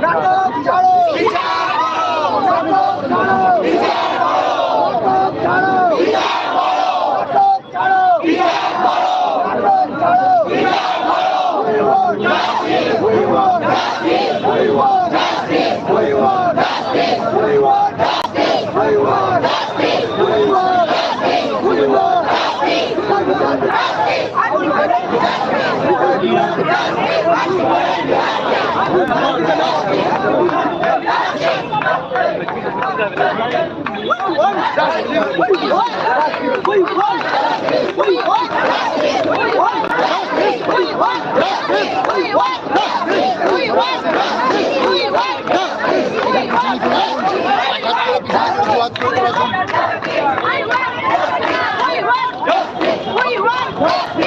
Gracias. justice. you want want justice. We want want justice. We want want justice. We want want want want want. We run! We run! Where you run!